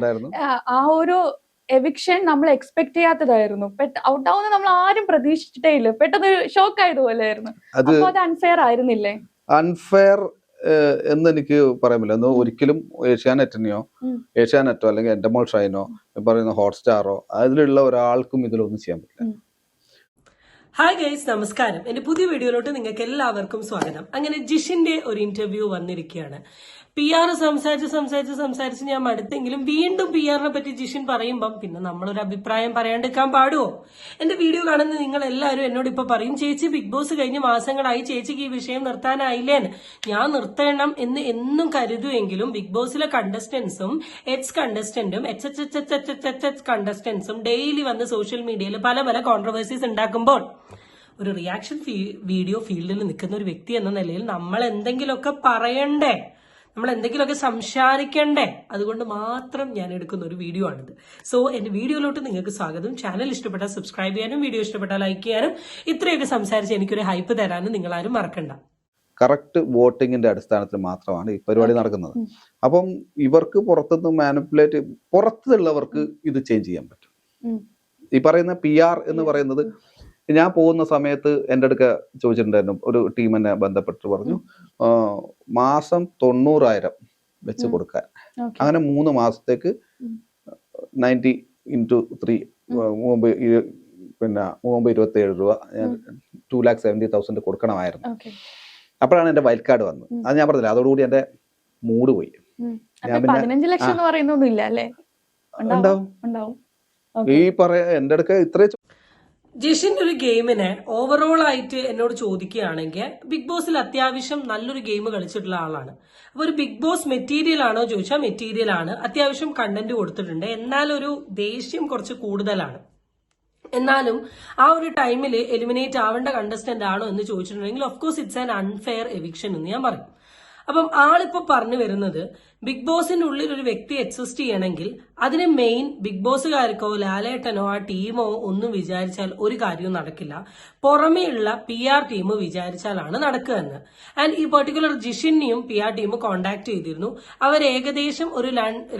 ഉണ്ടായിരുന്നു? ആ- ഒരു എവിക്ഷൻ നമ്മൾ എക്സ്പെക്ട് ചെയ്യാത്തതായിരുന്നു. ഔട്ട് ആവുന്ന നമ്മൾ ആരും പ്രതീക്ഷിച്ചിട്ടേ ഇല്ല. പെട്ടെന്ന് ഷോക്ക് ആയതുപോലെയായിരുന്നു അത് അപ്പൊ അത് അൺഫെയർ ആയിരുന്നില്ലേ? അൺഫെയർ എന്ന് എനിക്ക് പറയാൻ പറ്റില്ല. എന്ന് ഒരിക്കലും ഏഷ്യാനെറ്റിനെയോ. ഏഷ്യാനെറ്റോ അല്ലെങ്കിൽ എൻഡമോൾ ഷൈനോ ഈ പറയുന്ന ഹോട്ട്സ്റ്റാറോ അതിലുള്ള ഒരാൾക്കും ഇതിലൊന്നും ചെയ്യാൻ പറ്റില്ല. ഹായ് ഗൈസ് നമസ്കാരം. എന്റെ പുതിയ വീഡിയോയിലോട്ട് നിങ്ങൾക്ക് എല്ലാവർക്കും സ്വാഗതം. അങ്ങനെ ജിഷിന്റെ ഒരു ഇന്റർവ്യൂ വന്നിരിക്കുകയാണ്. പി ആർ സംസാരിച്ച് സംസാരിച്ച് സംസാരിച്ച് ഞാൻ മടുത്തെങ്കിലും വീണ്ടും പി ആറിനെ പറ്റി ജിഷിൻ പറയുമ്പം പിന്നെ നമ്മളൊരു അഭിപ്രായം പറയാണ്ടിരിക്കാൻ പാടുമോ എന്റെ വീഡിയോ കാണുന്ന നിങ്ങൾ എല്ലാവരും എന്നോട് ഇപ്പൊ പറയും ചേച്ചി ബിഗ് ബോസ് കഴിഞ്ഞ് മാസങ്ങളായി ചേച്ചിക്ക് ഈ വിഷയം നിർത്താനായില്ലേ? ഞാൻ നിർത്തണം എന്ന് എന്നും കരുതുമെങ്കിലും ബിഗ് ബോസിലെ കണ്ടസ്റ്റൻസും H കണ്ടസ്റ്റന്റും each each each each each each each കണ്ടസ്റ്റൻസും daily വന്ന് സോഷ്യൽ മീഡിയയിൽ പല പല കോൺട്രവേഴ്സീസ് ഉണ്ടാക്കുമ്പോൾ ഒരു റിയാക്ഷൻ വീഡിയോ ഫീൽഡിൽ നിൽക്കുന്ന ഒരു വ്യക്തി എന്ന നിലയിൽ നമ്മൾ എന്തെങ്കിലുമൊക്കെ പറയണ്ടേ? നമ്മൾ എന്തെങ്കിലുമൊക്കെ സംസാരിക്കണ്ടേ? അതുകൊണ്ട് മാത്രം ഞാൻ എടുക്കുന്ന ഒരു വീഡിയോ ആണിത്. സോ എന്റെ വീഡിയോയിലോട്ട് നിങ്ങൾക്ക് സ്വാഗതം. ചാനൽ ഇഷ്ടപ്പെട്ടാൽ സബ്സ്ക്രൈബ് ചെയ്യാനും വീഡിയോ ഇഷ്ടപ്പെട്ടാൽ ലൈക്ക് ചെയ്യാനും ഇത്രയൊക്കെ സംസാരിച്ച് എനിക്കൊരു ഹൈപ്പ് തരാനും നിങ്ങൾ ആരും മറക്കണ്ട. കറക്റ്റ് വോട്ടിങ്ങിന്റെ അടിസ്ഥാനത്തിൽ മാത്രമാണ് ഈ പരിപാടി നടക്കുന്നത്. അപ്പം ഇവർക്ക് പുറത്തുനിന്ന് മാനിപ്പുലേറ്റ് പുറത്തുള്ളവർക്ക് ഇത് ചേഞ്ച് ചെയ്യാൻ പറ്റും. ഈ പറയുന്ന പി ആർ എന്ന് പറയുന്നത് ഞാൻ പോകുന്ന സമയത്ത് എന്റെ അടുക്ക ചോദിച്ചിട്ടുണ്ടായിരുന്നു. ഒരു ടീം എന്നെ ബന്ധപ്പെട്ട് പറഞ്ഞു മാസം തൊണ്ണൂറായിരം വെച്ച് കൊടുക്കാൻ. അങ്ങനെ മൂന്ന് മാസത്തേക്ക്. നയന്റി ഇന്റു ത്രീ മുമ്പ് പിന്നെ മുമ്പ് ഇരുപത്തി ഏഴ് രൂപ ഞാൻ ടു ലാക്ക് സെവന്റി തൗസൻഡ് കൊടുക്കണമായിരുന്നു. അപ്പോഴാണ് എന്റെ വൈൽഡ് കാർഡ് വന്നത്. അത് ഞാൻ പറഞ്ഞില്ല അതോടുകൂടി എന്റെ മൂഡ് പോയി. ഞാൻ പിന്നെ- ഉണ്ടാവും. ഈ പറയാ എന്റെ അടുക്ക ഇത്രേ ജിഷിന്റെ ഒരു ഗെയിമിനെ ഓവറോൾ ആയിട്ട് എന്നോട് ചോദിക്കുകയാണെങ്കിൽ ബിഗ് ബോസിൽ അത്യാവശ്യം നല്ലൊരു ഗെയിം കളിച്ചിട്ടുള്ള ആളാണ്. അപ്പൊ ഒരു ബിഗ് ബോസ് മെറ്റീരിയൽ ആണോ ചോദിച്ചാൽ മെറ്റീരിയൽ ആണ്. അത്യാവശ്യം കണ്ടന്റ് കൊടുത്തിട്ടുണ്ട്. എന്നാൽ ഒരു ദേഷ്യം കുറച്ച് കൂടുതലാണ്. എന്നാലും ആ ഒരു ടൈമിൽ എലിമിനേറ്റ് ആവേണ്ട കണ്ടസ്റ്റന്റ് ആണോ എന്ന് ചോദിച്ചിട്ടുണ്ടെങ്കിൽ of course it's an unfair eviction എന്ന് ഞാൻ പറയും. അപ്പം ആളിപ്പോ പറഞ്ഞു വരുന്നത് ബിഗ് ബോസിന്റെ ഉള്ളിൽ ഒരു വ്യക്തി എക്സിസ്റ്റ് ചെയ്യണമെങ്കിൽ അതിന് മെയിൻ ബിഗ് ബോസുകാർക്കോ ലാലേട്ടനോ ആ ടീമോ ഒന്നും വിചാരിച്ചാൽ ഒരു കാര്യവും നടക്കില്ല. പുറമേയുള്ള പി ആർ ടീം വിചാരിച്ചാലാണ് നടക്കുക എന്ന് ആൻഡ് ഈ പെർട്ടിക്കുലർ ജിഷിനെയും പി ആർ ടീം കോണ്ടാക്ട് ചെയ്തിരുന്നു. അവർ ഏകദേശം ഒരു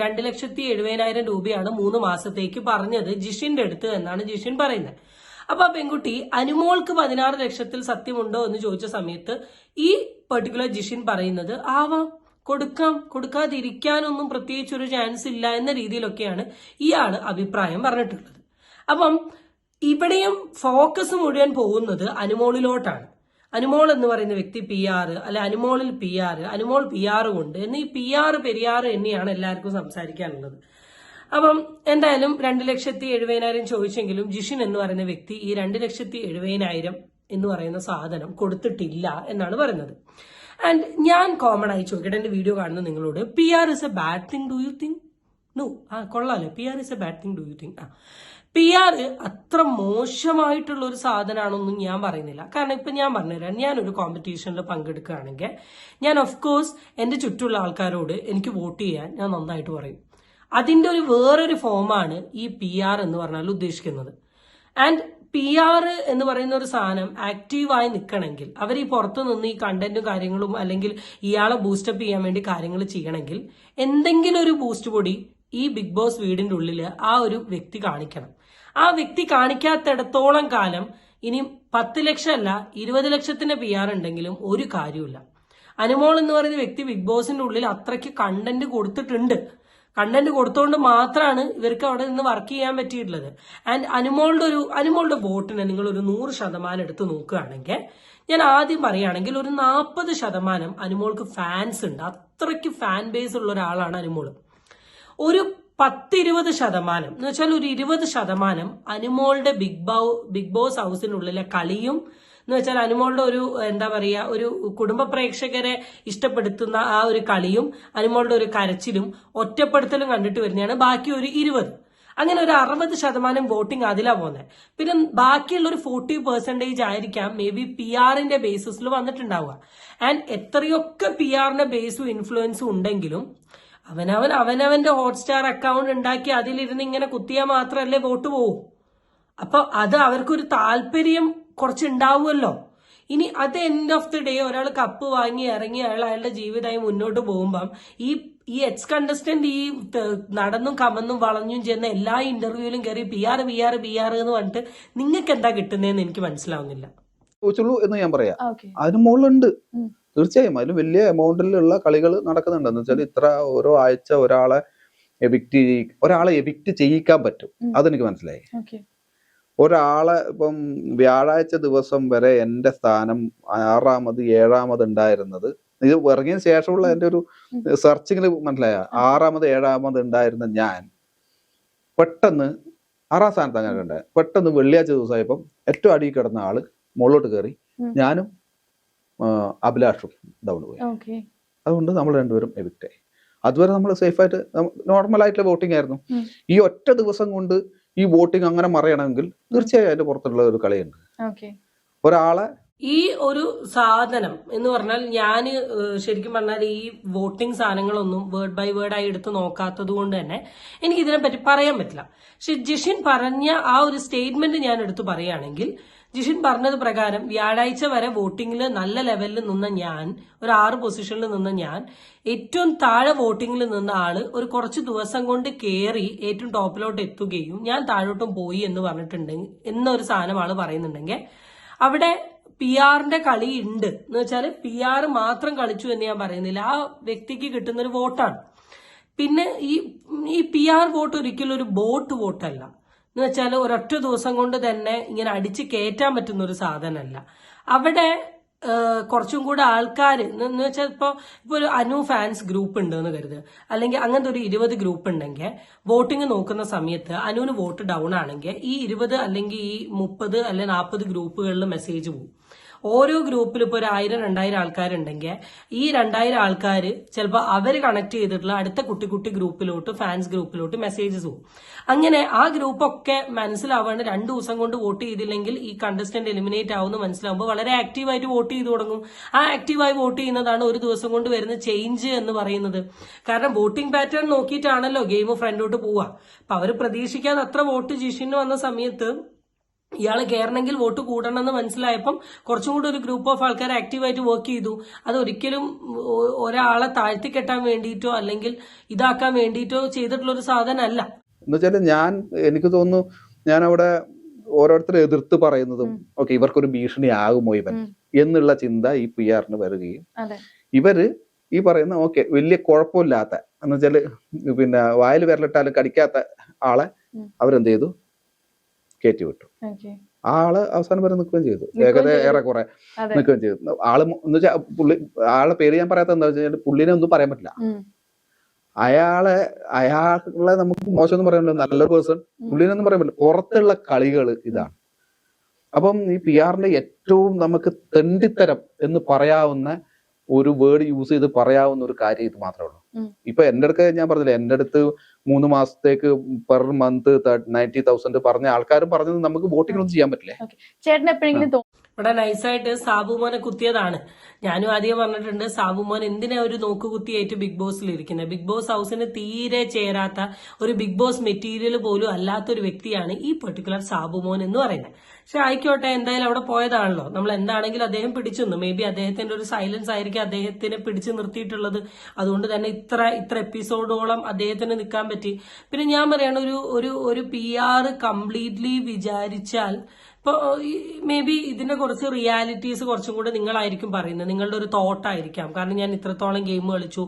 രണ്ട് ലക്ഷത്തി എഴുപതിനായിരം രൂപയാണ് മൂന്ന് മാസത്തേക്ക് പറഞ്ഞത് ജിഷിന്റെ അടുത്ത് എന്നാണ് ജിഷിൻ പറയുന്നത്. അപ്പൊ ആ പെൺകുട്ടി അനുമോൾക്ക് പതിനാറ് ലക്ഷത്തിൽ സത്യമുണ്ടോ എന്ന് ചോദിച്ച സമയത്ത് ഈ പെർട്ടിക്കുലർ ജിഷിൻ പറയുന്നത് ആവാം കൊടുക്കാം കൊടുക്കാതിരിക്കാനൊന്നും പ്രത്യേകിച്ച് ഒരു ചാൻസ് ഇല്ല എന്ന രീതിയിലൊക്കെയാണ് ഇയാൾ അഭിപ്രായം പറഞ്ഞിട്ടുള്ളത്. അപ്പം ഇവിടെയും ഫോക്കസ് മുഴുവൻ പോകുന്നത് അനുമോളിലോട്ടാണ്. അനുമോൾ എന്ന് പറയുന്ന വ്യക്തി പി ആർ അല്ലെ അനുമോളിൽ P R Anumol P R കൊണ്ട്. എന്നീ പി ആർ പെരിയാർ എന്നെയാണ് എല്ലാവർക്കും സംസാരിക്കാനുള്ളത്. അപ്പം എന്തായാലും രണ്ട് ലക്ഷത്തി എഴുപതിനായിരം ചോദിച്ചെങ്കിലും ജിഷിൻ എന്ന് പറയുന്ന വ്യക്തി ഈ രണ്ട് ലക്ഷത്തി എഴുപതിനായിരം എന്ന് പറയുന്ന സാധനം കൊടുത്തിട്ടില്ല എന്നാണ് പറയുന്നത്. ആൻഡ് ഞാൻ കോമൺ ആയി ചോദിക്കട്ടെ എന്റെ വീഡിയോ കാണുന്ന നിങ്ങളോട് P R is a bad thing do you think no ആ കൊള്ളാലോ. P R is a bad thing do you think ആ. പി ആർ അത്ര മോശമായിട്ടുള്ള ഒരു സാധനമാണൊന്നും ഞാൻ പറയുന്നില്ല. കാരണം ഇപ്പൊ ഞാൻ പറഞ്ഞുതരാം ഞാനൊരു കോമ്പറ്റീഷനിൽ പങ്കെടുക്കുകയാണെങ്കിൽ ഞാൻ ഓഫ് കോഴ്സ് എന്റെ ചുറ്റുമുള്ള ആൾക്കാരോട് എനിക്ക് വോട്ട് ചെയ്യാൻ ഞാൻ നന്നായിട്ട് പറയും. അതിന്റെ ഒരു വേറൊരു ഫോമാണ് ഈ പി ആർ എന്ന് പറഞ്ഞാൽ ഉദ്ദേശിക്കുന്നത്. ആൻഡ് പി ആർ എന്ന് പറയുന്ന ഒരു സാധനം ആക്റ്റീവായി നിൽക്കണമെങ്കിൽ അവർ ഈ പുറത്തു നിന്ന് ഈ കണ്ടന്റും കാര്യങ്ങളും അല്ലെങ്കിൽ ഇയാളെ ബൂസ്റ്റപ്പ് ചെയ്യാൻ വേണ്ടി കാര്യങ്ങൾ ചെയ്യണമെങ്കിൽ എന്തെങ്കിലും ഒരു ബൂസ്റ്റ് പൊടി ഈ ബിഗ് ബോസ് വീടിന്റെ ഉള്ളിൽ ആ ഒരു വ്യക്തി കാണിക്കണം. ആ വ്യക്തി കാണിക്കാത്തിടത്തോളം കാലം ഇനി പത്ത് ലക്ഷം അല്ല ഇരുപത് ലക്ഷത്തിന്റെ പി ആർ ഉണ്ടെങ്കിലും ഒരു കാര്യമില്ല അനുമോൾ എന്ന് പറയുന്ന വ്യക്തി ബിഗ് ബോസിന്റെ ഉള്ളിൽ അത്രയ്ക്ക് കണ്ടന്റ് കൊടുത്തിട്ടുണ്ട്. കണ്ടന്റ് കൊടുത്തോണ്ട് മാത്രമാണ് ഇവർക്ക് അവിടെ നിന്ന് വർക്ക് ചെയ്യാൻ പറ്റിയിട്ടുള്ളത്. ആൻഡ് അനുമോളുടെ ഒരു അനുമോളുടെ വോട്ടിനെ നിങ്ങൾ ഒരു നൂറ് ശതമാനം എടുത്ത് നോക്കുകയാണെങ്കിൽ ഞാൻ ആദ്യം പറയുകയാണെങ്കിൽ ഒരു നാൽപ്പത് ശതമാനം അനുമോൾക്ക് ഫാൻസ് ഉണ്ട്. അത്രയ്ക്ക് ഫാൻ ബേസ് ഉള്ള ഒരാളാണ് അനുമോൾ. ഒരു പത്തിരുപത് ശതമാനം. എന്ന് വെച്ചാൽ ഒരു ഇരുപത് ശതമാനം അനുമോളുടെ ബിഗ് ബോ ബിഗ് ബോസ് ഹൗസിനുള്ളിലെ കളിയും എന്ന് വെച്ചാൽ അനുമോളുടെ ഒരു എന്താ പറയുക ഒരു കുടുംബ പ്രേക്ഷകരെ ഇഷ്ടപ്പെടുത്തുന്ന ആ ഒരു കളിയും അനുമോളുടെ ഒരു കരച്ചിലും ഒറ്റപ്പെടുത്തലും കണ്ടിട്ട് വരുന്നതാണ് ബാക്കി ഒരു ഇരുപത്. അങ്ങനെ ഒരു അറുപത് ശതമാനം വോട്ടിംഗ് അതിലാ പോകുന്നത് പിന്നെ ബാക്കിയുള്ള ഒരു ഫോർട്ടി പെർസെന്റേജ് ആയിരിക്കാം മേ ബി പി ആറിന്റെ ബേസിസിൽ വന്നിട്ടുണ്ടാവുക. ആൻഡ് എത്രയൊക്കെ പി ആറിന്റെ ബേസും ഇൻഫ്ലുവൻസും ഉണ്ടെങ്കിലും അവനവൻ അവനവന്റെ ഹോട്ട്സ്റ്റാർ അക്കൗണ്ട് ഉണ്ടാക്കി അതിലിരുന്ന് ഇങ്ങനെ കുത്തിയാൽ മാത്രമല്ലേ വോട്ട് പോവും? അപ്പൊ അത് അവർക്കൊരു താല്പര്യം കുറച്ചുണ്ടാവുമല്ലോ. ഇനി അത് എൻഡ് ഓഫ് ദി ഡേ ഒരാൾ കപ്പ് വാങ്ങി ഇറങ്ങി അയാൾ അയാളുടെ ജീവിതമായി മുന്നോട്ട് പോകുമ്പം ഈ ഈ എക്സ് കണ്ടസ്റ്റന്റ് ഈ നടന്നും കമന്നും വളഞ്ഞും ചെയ്യുന്ന എല്ലാ ഇന്റർവ്യൂവിലും കയറി P R P R P R എന്ന് പറഞ്ഞിട്ട് നിങ്ങൾക്ക് എന്താ കിട്ടുന്നതെന്ന് എനിക്ക് മനസ്സിലാവുന്നില്ല. ചോദിച്ചുള്ളൂ എന്ന് ഞാൻ പറയാം. അതിന് മുകളിലുണ്ട്. തീർച്ചയായും. അതിൽ വലിയ എമൗണ്ടിലുള്ള കളികൾ നടക്കുന്നുണ്ടെന്ന് വെച്ചാൽ ഇത്ര ഓരോ ആഴ്ച ഒരാളെ എവിക്റ്റ് ഒരാളെ എവിക്റ്റ് ചെയ്യിക്കാൻ പറ്റും. അതെനിക്ക് മനസ്സിലായി. ഒരാളെ ഇപ്പം വ്യാഴാഴ്ച ദിവസം വരെ എന്റെ സ്ഥാനം ആറാമത് ഏഴാമത് ഉണ്ടായിരുന്നത്. ഇത് ഇറങ്ങിയതിന് ശേഷമുള്ള എന്റെ ഒരു. സെർച്ചിങ്ങിൽ മനസ്സിലായ ആറാമത് ഏഴാമത് ഉണ്ടായിരുന്ന ഞാൻ പെട്ടെന്ന് ആറാം സ്ഥാനത്ത് അങ്ങനെ ഉണ്ടായത് പെട്ടെന്ന് വെള്ളിയാഴ്ച ദിവസമായപ്പം ഏറ്റവും അടിയിൽ കിടന്ന ആൾ മുകളിലോട്ട് കയറി ഞാനും അഭിലാഷും ഡൗൺ പോയി. ഓക്കെ അതുകൊണ്ട് നമ്മൾ രണ്ടുപേരും എവിക്റ്റ് ആയി. അതുവരെ നമ്മൾ സേഫ് ആയിട്ട് നോർമൽ ആയിട്ടുള്ള വോട്ടിംഗ് ആയിരുന്നു. ഈ ഒറ്റ ദിവസം കൊണ്ട് ഈ വോട്ടിംഗ് അങ്ങനെ മറിയണമെങ്കിൽ തീർച്ചയായും അതിന്റെ പുറത്തുള്ള ഒരു കളിയുണ്ട്. ഓക്കെ ഒരാളെ ഈ ഒരു സാധനം എന്ന് പറഞ്ഞാൽ ഞാൻ ശരിക്കും പറഞ്ഞാൽ ഈ വോട്ടിംഗ് സാധനങ്ങളൊന്നും വേർഡ് ബൈ വേർഡ് ആയി എടുത്ത് നോക്കാത്തത് കൊണ്ട് തന്നെ എനിക്ക് ഇതിനെപ്പറ്റി പറയാൻ പറ്റില്ല. പക്ഷെ ജിഷിൻ പറഞ്ഞ ആ ഒരു സ്റ്റേറ്റ്മെന്റ് ഞാൻ എടുത്തു പറയുകയാണെങ്കിൽ ജിഷിൻ പറഞ്ഞത് പ്രകാരം വ്യാഴാഴ്ച വരെ വോട്ടിംഗിൽ നല്ല ലെവലിൽ നിന്ന ഞാൻ ഒരു ആറ് പൊസിഷനിൽ നിന്ന ഞാൻ ഏറ്റവും താഴെ വോട്ടിംഗിൽ നിന്ന ആൾ ഒരു കുറച്ച് ദിവസം കൊണ്ട് കയറി ഏറ്റവും ടോപ്പിലോട്ട് എത്തുകയും ഞാൻ താഴോട്ടും പോയി എന്ന് പറഞ്ഞിട്ടുണ്ടെങ്കിൽ എന്നൊരു സാധനം ആൾ പറയുന്നുണ്ടെങ്കിൽ അവിടെ പി ആറിന്റെ കളി ഉണ്ട് എന്ന് വെച്ചാൽ പി ആർ മാത്രം കളിച്ചു എന്ന് ഞാൻ പറയുന്നില്ല. ആ വ്യക്തിക്ക് കിട്ടുന്ന ഒരു വോട്ടാണ്. പിന്നെ ഈ ഈ പി ആർ വോട്ട് ഒരിക്കലും ഒരു ബോട്ട് വോട്ടല്ല. എന്ന് വെച്ചാൽ ഒരൊറ്റ ദിവസം കൊണ്ട് തന്നെ ഇങ്ങനെ അടിച്ച് കയറ്റാൻ പറ്റുന്ന ഒരു സാധനമല്ല. അവിടെ കുറച്ചും കൂടെ ആൾക്കാർ എന്ന് വെച്ചാൽ ഇപ്പോൾ ഇപ്പോൾ ഒരു അനു ഫാൻസ് ഗ്രൂപ്പ് ഉണ്ട് എന്ന് കരുതുക അല്ലെങ്കിൽ അങ്ങനത്തെ ഒരു ഇരുപത് ഗ്രൂപ്പ് ഉണ്ടെങ്കിൽ വോട്ടിംഗ് നോക്കുന്ന സമയത്ത് അനുവിന് വോട്ട് ഡൗൺ ആണെങ്കിൽ ഈ ഇരുപത് അല്ലെങ്കിൽ ഈ മുപ്പത് അല്ലെങ്കിൽ നാൽപ്പത് ഗ്രൂപ്പുകളിൽ മെസ്സേജ് പോകും ഓരോ ഗ്രൂപ്പിൽ ഇപ്പോൾ ഒരു ആയിരം രണ്ടായിരം ആൾക്കാരുണ്ടെങ്കിൽ ഈ രണ്ടായിരം ആൾക്കാർ ചിലപ്പോൾ അവർ കണക്ട് ചെയ്തിട്ടുള്ള അടുത്ത കുട്ടി കുട്ടി ഗ്രൂപ്പിലോട്ട് ഫാൻസ് ഗ്രൂപ്പിലോട്ട് മെസ്സേജസ് പോകും അങ്ങനെ ആ ഗ്രൂപ്പൊക്കെ മനസ്സിലാവാണ്ട് രണ്ട് ദിവസം കൊണ്ട് വോട്ട് ചെയ്തില്ലെങ്കിൽ ഈ കണ്ടസ്റ്റന്റ് എലിമിനേറ്റ് ആവുമെന്ന് മനസ്സിലാവുമ്പോൾ വളരെ ആക്റ്റീവായിട്ട് വോട്ട് ചെയ്തു തുടങ്ങും. ആ ആക്റ്റീവായി വോട്ട് ചെയ്യുന്നതാണ് ഒരു ദിവസം കൊണ്ട് വരുന്ന ചേഞ്ച് എന്ന് പറയുന്നത്. കാരണം വോട്ടിംഗ് പാറ്റേൺ നോക്കിയിട്ടാണല്ലോ ഗെയിം ഫ്രണ്ടോട്ട് പോവുക. അപ്പൊ അവർ പ്രതീക്ഷിക്കാതെ അത്ര വോട്ട് ജിഷിന് വന്ന സമയത്ത് ഇയാൾ കയറണമെങ്കിൽ വോട്ട് കൂടണമെന്ന് മനസ്സിലായപ്പം കുറച്ചും കൂടി ഒരു ഗ്രൂപ്പ് ഓഫ് ആൾക്കാർ ആക്റ്റീവായിട്ട് വർക്ക് ചെയ്തു. അത് ഒരിക്കലും ഒരാളെ താഴ്ത്തി കെട്ടാൻ വേണ്ടിയിട്ടോ അല്ലെങ്കിൽ ഇതാക്കാൻ വേണ്ടിയിട്ടോ ചെയ്തിട്ടുള്ള ഒരു സാധനമല്ല. എന്ന് വെച്ചാൽ ഞാൻ എനിക്ക് തോന്നുന്നു ഞാൻ അവിടെ ഓരോരുത്തരെ എതിർത്ത് പറയുന്നതും ഓക്കെ ഇവർക്കൊരു ഭീഷണി ആകുമോ ഇവൻ എന്നുള്ള ചിന്ത ഈ പി ആറിന് വരികയും അതെ. ഇവർ ഈ പറയുന്ന ഓക്കെ വലിയ കുഴപ്പമില്ലാത്ത എന്ന് വെച്ചാൽ പിന്നെ വായിൽ വിരലിട്ടാലും കടിക്കാത്ത ആളെ. അവരെന്ത് ചെയ്തു? കയറ്റി വിട്ടു. ആ ആൾ അവസാനം വരെ നിൽക്കുകയും ചെയ്തു. ഏകദേശം. ഏറെക്കുറെ നിൽക്കുകയും ചെയ്തു. ആൾ എന്ന് വെച്ചാൽ പുള്ളി ആളെ പേര് ഞാൻ പറയാത്ത എന്താ വെച്ചാൽ പുള്ളിനെ ഒന്നും പറയാൻ പറ്റില്ല. അയാളെ അയാളെ നമുക്ക് മോശം ഒന്നും പറയാൻ പറ്റില്ല നല്ലൊരു പേഴ്സൺ. പുള്ളിനൊന്നും പറയാൻ പറ്റില്ല. പുറത്തുള്ള കളികൾ ഇതാണ്. അപ്പം ഈ പി ആറിന്റെ ഏറ്റവും നമുക്ക് തെണ്ടിത്തരം എന്ന് പറയാവുന്ന ഒരു വേർഡ് യൂസ് ചെയ്ത് പറയാവുന്ന ഒരു കാര്യം ഇത് മാത്രമേ ഉള്ളൂ. ഇപ്പൊ എന്റെ അടുത്ത് ഞാൻ പറഞ്ഞില്ല എന്റെ അടുത്ത് മൂന്ന് മാസത്തേക്ക് പെർ മന്ത് നയന്റി തൗസൻഡ് പറഞ്ഞ ആൾക്കാരും പറഞ്ഞത് നമുക്ക് വോട്ടിംഗ് ഒന്നും ചെയ്യാൻ പറ്റില്ലേ? ചേട്ടൻ എപ്പോഴെങ്കിലും ഇവിടെ നൈസായിട്ട് സാബുമോനെ കുത്തിയതാണ്. ഞാനും ആദ്യം പറഞ്ഞിട്ടുണ്ട് സാബുമോൻ എന്തിനാ ഒരു നോക്ക് കുത്തിയായിട്ട് ബിഗ് ബോസിൽ ഇരിക്കുന്നത് ബിഗ് ബോസ് ഹൗസിന് തീരെ ചേരാത്ത ഒരു ബിഗ് ബോസ് മെറ്റീരിയൽ പോലും അല്ലാത്ത ഒരു വ്യക്തിയാണ് ഈ പെർട്ടിക്കുലർ സാബുമോൻ എന്ന് പറയുന്നത് പക്ഷെ ആയിക്കോട്ടെ എന്തായാലും അവിടെ പോയതാണല്ലോ. നമ്മൾ എന്താണെങ്കിലും അദ്ദേഹം പിടിച്ചു നിന്നു മേ ബി അദ്ദേഹത്തിന്റെ ഒരു സൈലൻസ് ആയിരിക്കും അദ്ദേഹത്തിനെ പിടിച്ചു നിർത്തിയിട്ടുള്ളത്. അതുകൊണ്ട് തന്നെ ഇത്ര ഇത്ര എപ്പിസോഡോളം അദ്ദേഹത്തിന് നിൽക്കാൻ പറ്റി. പിന്നെ ഞാൻ പറയണ ഒരു ഒരു ഒരു പി ആർ കംപ്ലീറ്റ്ലി വിചാരിച്ചാൽ ഇപ്പോൾ മേ ബി ഇതിന്റെ കുറച്ച് റിയാലിറ്റീസ് കുറച്ചും കൂടെ നിങ്ങളായിരിക്കും പറയുന്നത്. നിങ്ങളുടെ ഒരു തോട്ടായിരിക്കാം കാരണം ഞാൻ ഇത്രത്തോളം ഗെയിം കളിച്ചു.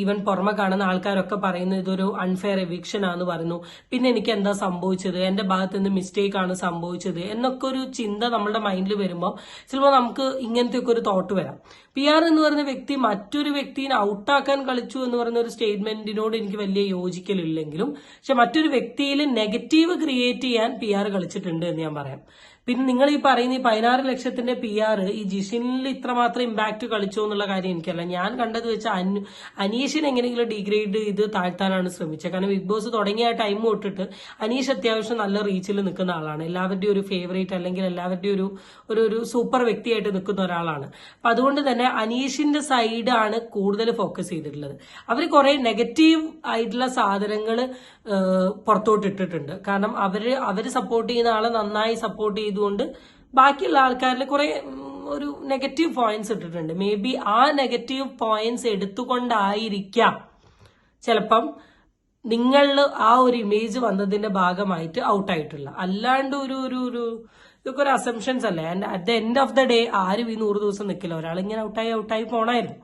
ഈവൻ പുറമെ കാണുന്ന ആൾക്കാരൊക്കെ പറയുന്നത് ഇതൊരു അൺഫെയർ എവിക്ഷൻ ആണെന്ന് പറഞ്ഞു പിന്നെ എനിക്ക് എന്താ സംഭവിച്ചത്? എന്റെ ഭാഗത്ത് നിന്ന് മിസ്റ്റേക്ക് ആണ് സംഭവിച്ചത്. എന്നൊക്കെ ഒരു ചിന്ത നമ്മുടെ മൈൻഡിൽ വരുമ്പോൾ ചിലപ്പോൾ നമുക്ക് ഇങ്ങനത്തെ ഒക്കെ ഒരു തോട്ട് വരാം. പി ആർ എന്ന് പറയുന്ന വ്യക്തി മറ്റൊരു വ്യക്തിയെ ഔട്ടാക്കാൻ കളിച്ചു എന്ന് പറയുന്ന ഒരു സ്റ്റേറ്റ്മെന്റിനോട് എനിക്ക് വലിയ യോജിക്കലില്ലെങ്കിലും പക്ഷെ മറ്റൊരു വ്യക്തിയിൽ നെഗറ്റീവ് ക്രിയേറ്റ് ചെയ്യാൻ പി ആർ കളിച്ചിട്ടുണ്ട് എന്ന് ഞാൻ പറയാം. പിന്നെ നിങ്ങൾ ഈ പറയുന്ന ഈ പതിനാറ് ലക്ഷത്തിന്റെ പി ആർ ഈ ജിഷിനിൽ ഇത്രമാത്രം ഇമ്പാക്ട് കളിച്ചോ എന്നുള്ള കാര്യം എനിക്കല്ല ഞാൻ കണ്ടത് വെച്ച് അനു അനീഷിനെ എങ്ങനെയെങ്കിലും ഡിഗ്രേഡ് ചെയ്ത് താഴ്ത്താനാണ് ശ്രമിച്ചത്. കാരണം ബിഗ് ബോസ് തുടങ്ങിയ ടൈം തൊട്ടിട്ട് അനീഷ് അത്യാവശ്യം നല്ല റീച്ചിൽ നിൽക്കുന്ന ആളാണ്. എല്ലാവരുടെയും ഒരു ഫേവറേറ്റ് അല്ലെങ്കിൽ എല്ലാവരുടെയും ഒരു ഒരു ഒരു സൂപ്പർ വ്യക്തിയായിട്ട് നിൽക്കുന്ന ഒരാളാണ്. അപ്പൊ അതുകൊണ്ട് തന്നെ അനീഷിന്റെ സൈഡാണ് കൂടുതൽ ഫോക്കസ് ചെയ്തിട്ടുള്ളത്. അവർ കുറെ നെഗറ്റീവ് ആയിട്ടുള്ള സാധനങ്ങൾ പുറത്തോട്ട് ഇട്ടിട്ടുണ്ട് കാരണം അവർ അവർ സപ്പോർട്ട് ചെയ്യുന്ന ആളെ നന്നായി സപ്പോർട്ട് ചെയ്തുകൊണ്ട് ബാക്കിയുള്ള ആൾക്കാരിൽ കുറെ ഒരു നെഗറ്റീവ് പോയിന്റ്സ് ഇട്ടിട്ടുണ്ട്. മേ ബി ആ നെഗറ്റീവ് പോയിന്റ്സ് എടുത്തുകൊണ്ടായിരിക്കാം. ചിലപ്പം നിങ്ങളിൽ ആ ഒരു ഇമേജ് വന്നതിന്റെ ഭാഗമായിട്ട് ഔട്ടായിട്ടുള്ള അല്ലാണ്ട് ഒരു ഒരു ഒരു ഇതൊക്കെ ഒരു അസംഷൻസ് അല്ലേ? And at the end of the day ആരും ഈ നൂറ് ദിവസം നിൽക്കില്ല ഒരാൾ ഇങ്ങനെ ഔട്ടായി ഔട്ടായി പോണായിരുന്നു.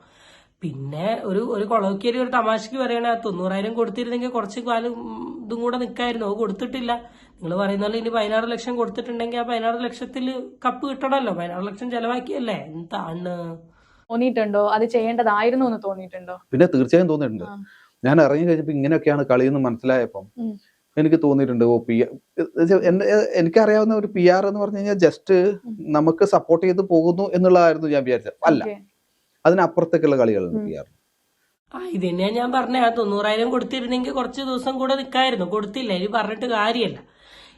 പിന്നെ ഒരു ഒരു കൊളോക്കിയരി ഒരു തമാശക്ക് പറയണ തൊണ്ണൂറായിരം കൊടുത്തിരുന്നെങ്കിൽ കുറച്ച് കാലം ഇതും കൂടെ നിൽക്കായിരുന്നു അത് കൊടുത്തിട്ടില്ല. നിങ്ങൾ പറയുന്നത് ഇനി പതിനാറ് ലക്ഷം കൊടുത്തിട്ടുണ്ടെങ്കിൽ ആ പതിനാറ് ലക്ഷത്തിൽ കപ്പ് കിട്ടണമല്ലോ പതിനാറ് ലക്ഷം ചെലവാക്കിയല്ലേ? എന്താണ്? തോന്നിയിട്ടുണ്ടോ? അത് ചെയ്യേണ്ടതായിരുന്നു എന്ന് തോന്നിയിട്ടുണ്ടോ? പിന്നെ തീർച്ചയായും തോന്നിയിട്ടുണ്ട്. ഞാൻ ഇറങ്ങി കഴിഞ്ഞപ്പോൾ ഇങ്ങനെയൊക്കെയാണ് കളിയെന്ന് മനസ്സിലായപ്പം. എനിക്ക് തോന്നിയിട്ടുണ്ട്. ഓ പി എനിക്കറിയാവുന്ന ഒരു പി ആർ എന്ന് പറഞ്ഞു കഴിഞ്ഞാൽ ജസ്റ്റ് നമുക്ക് സപ്പോർട്ട് ചെയ്ത് പോകുന്നു എന്നുള്ളതായിരുന്നു ഞാൻ വിചാരിച്ചത്. അല്ല അതിനപ്പുറത്തേക്കുള്ള കളികളുണ്ട് പി ആർ. ആ ഇത് തന്നെയാ ഞാൻ പറഞ്ഞ. ആ തൊണ്ണൂറായിരം കൊടുത്തിരുന്നെങ്കിൽ കുറച്ച് ദിവസം കൂടെ നിൽക്കായിരുന്നു കൊടുത്തില്ല. ഇനി പറഞ്ഞിട്ട് കാര്യമല്ല.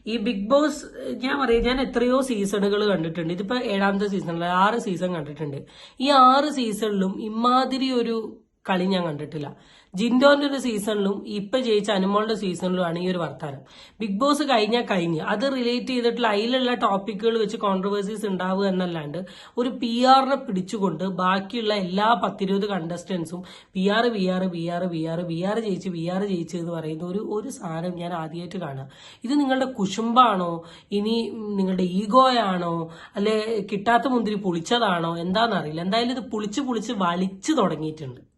ഈ ബിഗ് ബോസ് ഞാൻ പറയാം ഞാൻ എത്രയോ സീസണുകൾ കണ്ടിട്ടുണ്ട്. ഇതിപ്പോ ഏഴാമത്തെ സീസണിൽ ആറ് സീസൺ കണ്ടിട്ടുണ്ട്. ഈ ആറ് സീസണിലും ഇമാതിരി ഒരു കളി ഞാൻ കണ്ടിട്ടില്ല. ജിൻഡോന്റെ സീസണിലും ഇപ്പൊ ജയിച്ച അനുമോളുടെ സീസണിലുമാണ് ഈ ഒരു വർത്താനം. ബിഗ് ബോസ് കഴിഞ്ഞാൽ കഴിഞ്ഞ്. അത് റിലേറ്റ് ചെയ്തിട്ടുള്ള അതിലുള്ള ടോപ്പിക്കുകൾ വെച്ച് കോൺട്രവേഴ്സീസ് ഉണ്ടാവുക എന്നല്ലാണ്ട് ഒരു പി ആറിനെ പിടിച്ചുകൊണ്ട് ബാക്കിയുള്ള എല്ലാ പത്തിരുപത് കണ്ടസ്റ്റൻസും P R V R V R V R V R ജയിച്ച് വി ആർ ജയിച്ച് എന്ന് പറയുന്ന ഒരു ഒരു സാധനം ഞാൻ ആദ്യമായിട്ട് കാണുക. ഇത് നിങ്ങളുടെ കുശുമ്പാണോ? ഇനി നിങ്ങളുടെ ഈഗോയാണോ? അല്ലെ കിട്ടാത്ത മുന്തിരി പുളിച്ചതാണോ? എന്താണെന്നറിയില്ല എന്തായാലും ഇത് പുളിച്ച് പുളിച്ച് വലിച്ചു തുടങ്ങിയിട്ടുണ്ട്.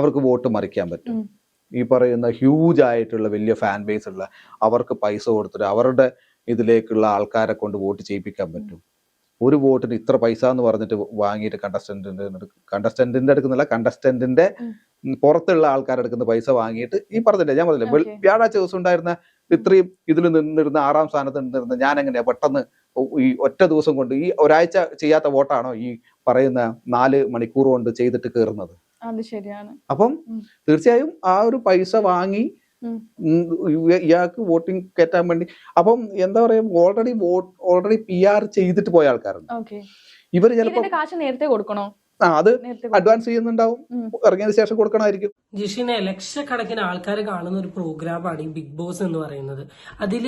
അവർക്ക് വോട്ട് മറിക്കാൻ പറ്റും. ഈ പറയുന്ന ഹ്യൂജ് ആയിട്ടുള്ള വലിയ ഫാൻ ബേസ് ഉള്ള അവർക്ക് പൈസ കൊടുത്തിട്ട് അവരുടെ ഇതിലേക്കുള്ള ആൾക്കാരെ കൊണ്ട് വോട്ട് ചെയ്യിപ്പിക്കാൻ പറ്റും. ഒരു വോട്ടിന് ഇത്ര പൈസ എന്ന് പറഞ്ഞിട്ട് വാങ്ങിയിട്ട് കണ്ടസ്റ്റന്റിന്റെ കണ്ടസ്റ്റന്റിന്റെ അടുക്കുന്നില്ല കണ്ടസ്റ്റന്റിന്റെ. പുറത്തുള്ള ആൾക്കാരുടെ എടുക്കുന്ന പൈസ വാങ്ങിയിട്ട് ഈ പറഞ്ഞില്ലേ ഞാൻ പറഞ്ഞില്ല. വ്യാഴാഴ്ച ദിവസം ഉണ്ടായിരുന്ന ഇത്രയും ഇതിൽ നിന്നിരുന്ന ആറാം സ്ഥാനത്ത് നിന്നിരുന്ന ഞാൻ എങ്ങനെയാ പെട്ടെന്ന് ഈ ഒറ്റ ദിവസം കൊണ്ട് ഈ ഒരാഴ്ച ചെയ്യാത്ത വോട്ടാണോ ഈ പറയുന്ന നാല് മണിക്കൂർ കൊണ്ട് ചെയ്തിട്ട് കയറുന്നത് അത് ശരിയാണ്. അപ്പം തീർച്ചയായും ആ ഒരു പൈസ വാങ്ങി ഇയാൾക്ക് വോട്ടിംഗ് കയറ്റാൻ വേണ്ടി. അപ്പം എന്താ പറയാ already vote already P R ചെയ്തിട്ട് പോയ ആൾക്കാരുണ്ട്. ഇവർ ഇവർ ചിലപ്പോ കാശ് നേരത്തെ കൊടുക്കണോ? ആ അത് അഡ്വാൻസ് ചെയ്യുന്നുണ്ടാവും. ഇറങ്ങിയതിന് ശേഷം കൊടുക്കണമായിരിക്കും. ജിഷിനെ ലക്ഷക്കണക്കിന് ആൾക്കാർ കാണുന്ന ഒരു പ്രോഗ്രാമാണ് ഈ ബിഗ് ബോസ് എന്ന് പറയുന്നത്. അതിൽ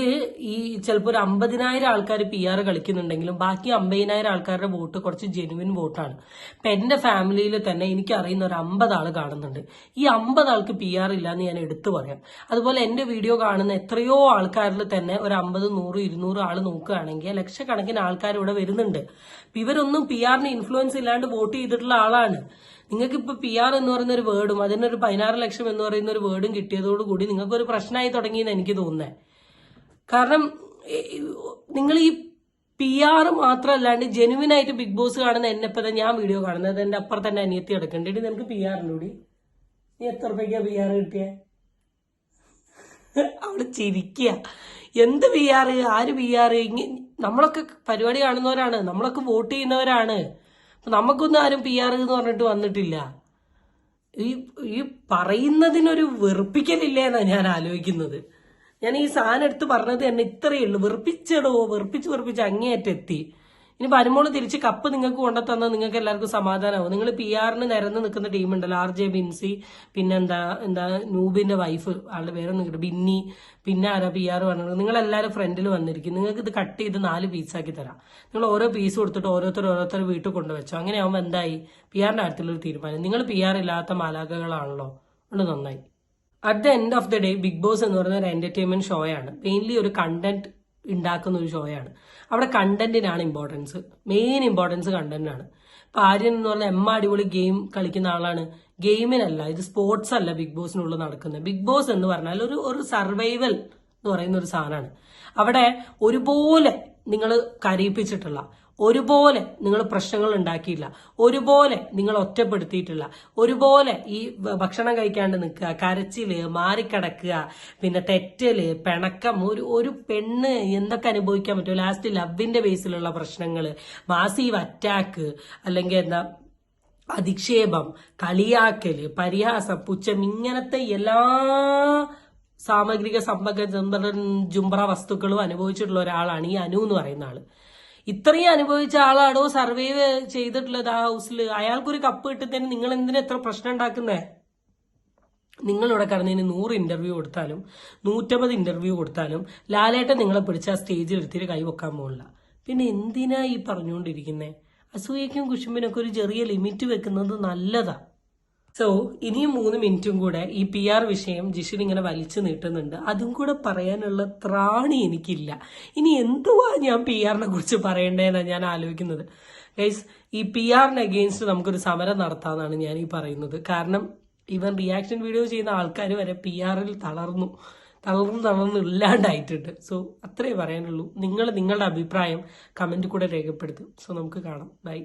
ഈ ചിലപ്പോൾ ഒരു അമ്പതിനായിരം ആൾക്കാർ പി ആർ കളിക്കുന്നുണ്ടെങ്കിലും ബാക്കി അമ്പതിനായിരം ആൾക്കാരുടെ വോട്ട് കുറച്ച് ജെനുവിൻ വോട്ടാണ്. ഇപ്പൊ എന്റെ ഫാമിലിയിൽ തന്നെ എനിക്കറിയുന്ന ഒരു അമ്പത് ആൾ കാണുന്നുണ്ട്. ഈ അമ്പത് ആൾക്ക് പി ആർ എന്ന് ഞാൻ എടുത്തു പറയാം. അതുപോലെ എന്റെ വീഡിയോ കാണുന്ന എത്രയോ ആൾക്കാരിൽ തന്നെ ഒരു അമ്പത് നൂറ് ഇരുന്നൂറ് ആൾ നോക്കുകയാണെങ്കിൽ ലക്ഷക്കണക്കിന് ആൾക്കാർ ഇവിടെ വരുന്നുണ്ട്. ഇവരൊന്നും പി ആറിന് ഇൻഫ്ലുവൻസ് ഇല്ലാണ്ട് വോട്ട് ചെയ്തിട്ടുള്ള ആളാണ്. നിങ്ങൾക്ക് ഇപ്പൊ പി ആർ എന്ന് പറയുന്ന ഒരു വേർഡും അതിനൊരു പതിനാറ് ലക്ഷം എന്ന് പറയുന്ന ഒരു വേർഡും കിട്ടിയതോടുകൂടി നിങ്ങൾക്ക് ഒരു പ്രശ്നമായി തുടങ്ങിയെന്ന് എനിക്ക് തോന്നുന്നത് കാരണം നിങ്ങൾ ഈ പി ആർ മാത്രമല്ലാണ്ട് ജെനുവിൻ ആയിട്ട് ബിഗ് ബോസ് കാണുന്ന എന്നെ ഇപ്പം തന്നെ ഞാൻ വീഡിയോ കാണുന്നത്. എന്റെ അപ്പുറത്ത് തന്നെ അനിയത്തി എടുക്കണ്ടേ നിങ്ങൾക്ക് പി ആറിനൂടി നീ എത്ര രൂപയ്ക്കാ പി ആർ കിട്ടിയ? അവിടെ ചിരിക്കുക എന്ത് പി ആർ ആര് പി ആർ നമ്മളൊക്കെ പരിപാടി കാണുന്നവരാണ്. നമ്മളൊക്കെ വോട്ട് ചെയ്യുന്നവരാണ്. നമുക്കൊന്നും ആരും പി ആർ എന്ന് പറഞ്ഞിട്ട് വന്നിട്ടില്ല. ഈ ഈ പറയുന്നതിനൊരു വെറുപ്പിക്കലില്ലേ എന്നാണ് ഞാൻ ആലോചിക്കുന്നത്. ഞാൻ ഈ സാധനം എടുത്ത് പറഞ്ഞത് തന്നെ ഇത്രയേ ഉള്ളൂ. വെറുപ്പിച്ചടോ വെറുപ്പിച്ച് വെറുപ്പിച്ച് അങ്ങേയറ്റെത്തി. ഇനി വരുമ്പോൾ തിരിച്ച് കപ്പ് നിങ്ങൾക്ക് കൊണ്ടുതന്നാൽ നിങ്ങൾക്ക് എല്ലാവർക്കും സമാധാനമാവും നിങ്ങൾ പി ആറിന് നിരന്ന് നിൽക്കുന്ന ടീമുണ്ടല്ലോ ആർ ജെ ബിൻസി പിന്നെന്താ എന്താ നൂബിന്റെ വൈഫ് ആളുടെ പേരൊന്നും കിട്ടും ബിന്നി പിന്നെ ആരാ പി ആർ പറഞ്ഞത്? നിങ്ങൾ എല്ലാവരും ഫ്രണ്ടിൽ വന്നിരിക്കും. നിങ്ങൾക്ക് ഇത് കട്ട് ചെയ്ത് നാല് പീസാക്കി തരാം. നിങ്ങൾ ഓരോ പീസ് കൊടുത്തിട്ട് ഓരോരുത്തർ ഓരോരുത്തർ വീട്ടിൽ കൊണ്ടുവച്ചോ. അങ്ങനെ ആവുമ്പോൾ എന്തായി പി ആറിന്റെ കാര്യത്തിലൊരു തീരുമാനം. നിങ്ങൾ പി ആർ ഇല്ലാത്ത മാലാഖകളാണല്ലോ. അതുകൊണ്ട് നന്നായി. At the end of the day big boss എന്ന് പറയുന്ന ഒരു എന്റർടൈൻമെന്റ് ഷോയാണ് മെയിൻലി ഒരു കണ്ടന്റ് ഉണ്ടാക്കുന്ന ഒരു ഷോയാണ്. അവിടെ കണ്ടന്റിനാണ് ഇമ്പോർട്ടൻസ് മെയിൻ ഇമ്പോർട്ടൻസ് കണ്ടന്റിനാണ് ഇപ്പൊ ആര്യൻ എന്ന് പറഞ്ഞാൽ എമ്മ അടിപൊളി ഗെയിം കളിക്കുന്ന ആളാണ്. ഗെയിമിനല്ല ഇത് സ്പോർട്സ് അല്ല ബിഗ് ബോസിനുള്ളിൽ നടക്കുന്നത്. ബിഗ് ബോസ് എന്ന് പറഞ്ഞാൽ ഒരു ഒരു സർവൈവൽ എന്ന് പറയുന്ന ഒരു സാധനമാണ്. അവിടെ ഒരുപോലെ നിങ്ങൾ കരയിപ്പിച്ചിട്ടുള്ള ഒരുപോലെ നിങ്ങൾ പ്രശ്നങ്ങൾ ഉണ്ടാക്കിയില്ല ഒരുപോലെ നിങ്ങൾ ഒറ്റപ്പെടുത്തിയിട്ടില്ല. ഒരുപോലെ ഈ ഭക്ഷണം കഴിക്കാണ്ട് നിൽക്കുക കരച്ചിൽ മാറിക്കിടക്കുക പിന്നെ തെറ്റൽ പിണക്കം ഒരു ഒരു പെണ്ണ് എന്തൊക്കെ അനുഭവിക്കാൻ പറ്റും? ലാസ്റ്റ് ലവിന്റെ ബേസിലുള്ള പ്രശ്നങ്ങൾ മാസീവ് അറ്റാക്ക് അല്ലെങ്കിൽ എന്താ അധിക്ഷേപം കളിയാക്കൽ പരിഹാസം പുച്ഛം ഇങ്ങനത്തെ എല്ലാ സാമഗ്രിക സമ്പക ജുംബ്ര വസ്തുക്കളും അനുഭവിച്ചിട്ടുള്ള ഒരാളാണ് ഈ അനു എന്ന് പറയുന്ന ആൾ. ഇത്രയും അനുഭവിച്ച ആളാണോ സർവൈവ് ചെയ്തിട്ടുള്ളത് ആ ഹൗസിൽ? അയാൾക്കൊരു കപ്പ് കിട്ടുന്നതിന് നിങ്ങൾ എന്തിനാ എത്ര പ്രശ്നം ഉണ്ടാക്കുന്നേ? നിങ്ങളിവിടെ കടന്നതിന് നൂറ് ഇന്റർവ്യൂ കൊടുത്താലും നൂറ്റമ്പത് ഇന്റർവ്യൂ കൊടുത്താലും ലാലേട്ടൻ നിങ്ങളെ പിടിച്ച് ആ സ്റ്റേജിൽ എടുത്തിട്ട് കൈ വെക്കാൻ പോകില്ല പിന്നെ എന്തിനാ ഈ പറഞ്ഞുകൊണ്ടിരിക്കുന്നേ? അസൂയക്കും കുശുമ്പിനൊക്കെ ഒരു ചെറിയ ലിമിറ്റ് വെക്കുന്നത് നല്ലതാ. സോ ഇനിയും മൂന്ന് മിനിറ്റും കൂടെ ഈ പി ആർ വിഷയം ജിഷിൻ ഇങ്ങനെ വലിച്ചു നീട്ടുന്നുണ്ട്. അതും കൂടെ പറയാനുള്ള ത്രാണി എനിക്കില്ല. ഇനി എന്തുവാ ഞാൻ പി ആറിനെ കുറിച്ച് പറയണ്ടേന്നാണ് ഞാൻ ആലോചിക്കുന്നത്? ഗൈസ് ഈ പി ആറിന് അഗെയിൻസ്റ്റ് നമുക്കൊരു സമരം നടത്താമെന്നാണ് ഞാൻ ഈ പറയുന്നത്. കാരണം ഇവൻ റിയാക്ഷൻ വീഡിയോ ചെയ്യുന്ന ആൾക്കാർ വരെ പി ആറിൽ തളർന്നു. തളർന്ന് തളർന്ന് ഇല്ലാണ്ടായിട്ടുണ്ട്. സോ അത്രേ പറയാനുള്ളൂ. നിങ്ങൾ നിങ്ങളുടെ അഭിപ്രായം കമന്റ് കൂടെ രേഖപ്പെടുത്തും. സോ നമുക്ക് കാണാം. ബൈ